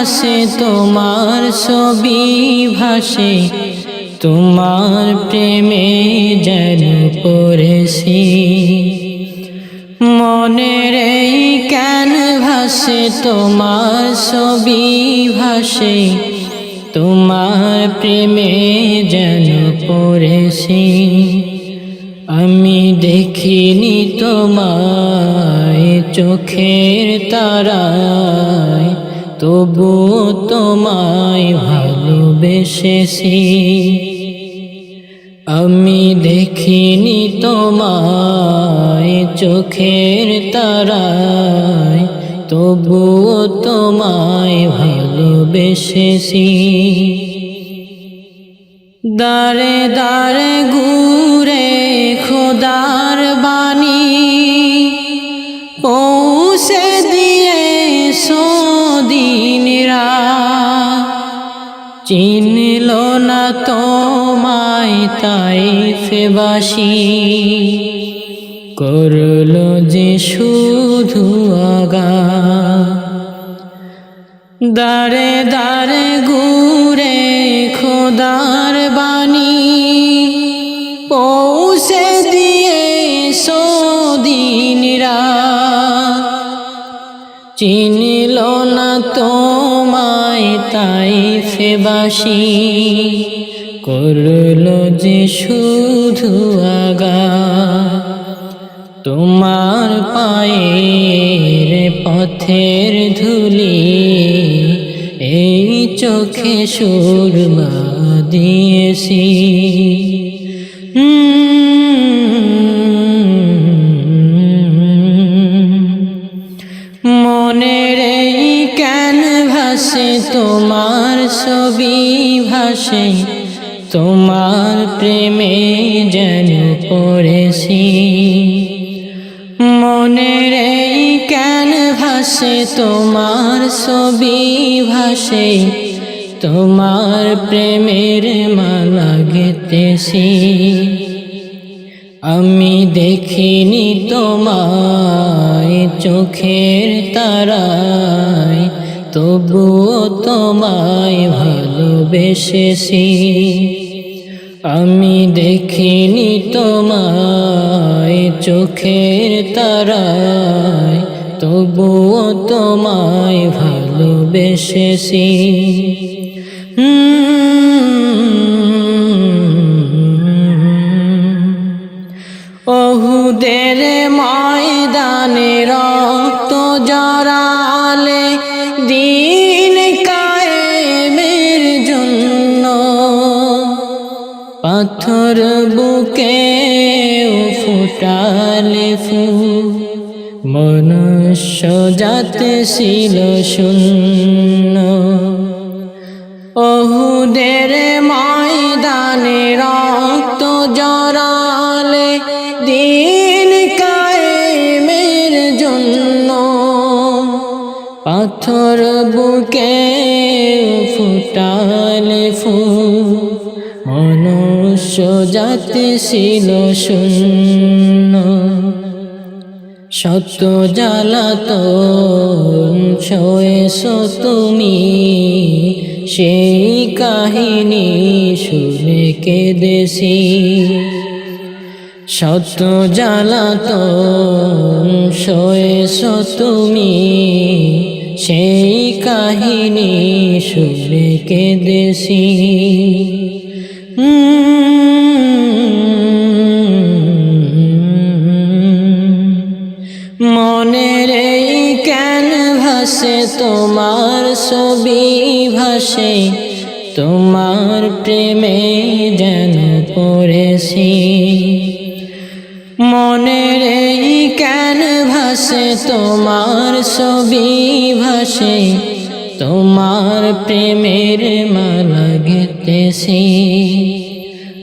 ভাসে, তোমার ছবি ভাসে, তোমার প্রেমে যেন পড়েছি। মনের এই কেন ভাসে, তোমার ছবি ভাসে, তোমার প্রেমে যেন পড়েছি। আমি দেখিনি তোমায় চোখের তারায়। তবুও তোমায় ভালোবেসেছি। আমি দেখিনি তোমায় চোখের তারায়। তবুও তোমায় ভালোবেসেছি। দারে দারে ঘুরে খোদার বাণী সদিনরা চিনল না তোমায় তাই ফেবাসি। করল যে শুধু আগা, দারে দারে ঘুরে খোদার বাণী। পৌঁছে দিয়ে সদিনরা চিনল না তোমায় তাই ফেবাসি। করল যে শুধু আগা। তোমার পায়ের পথের ধুলি, এই চোখে সুরমা দিয়েছি। ভাসে, তোমার প্রেমে যেন পড়েছি। মনের এই কেন ভাসে, তোমার ছবি ভাসে, তোমার প্রেমের মালা গেতেছি আমি দেখিনি তোমায় চোখের তারায়, তবুও তোমায় ভালোবেসেছি আমি দেখিনি তোমায় চোখের তারায় তবুও তোমায় ভালোবেসেছি অহুদের ময়দানে পাথর বুকে ফুটালে ফুল। মনুষ্য যাতে ছিল শূন্য। অহুদের ময়দানে রক্ত জড়ালে দিন কায়েমের জন্য। পাথর বুকে ফুটালে ফুল। মনুষ্য জাতি ছিল শূন্য। সত্য জ্বালাতন শোয়েছ তুমি। সেই কাহিনী শুনে কেঁদেছি। সত্য জ্বালাতন শোয়েছ তুমি। সেই কাহিনী শুনে কেঁদেছি। মনের এই কেন ভাসে, তোমার ছবি ভাসে, তোমার প্রেমে যেন পড়েছি। মনের এই কেন ভাসে, তোমার ছবি ভাসে, তোমার প্রেমের মালা গেতেছি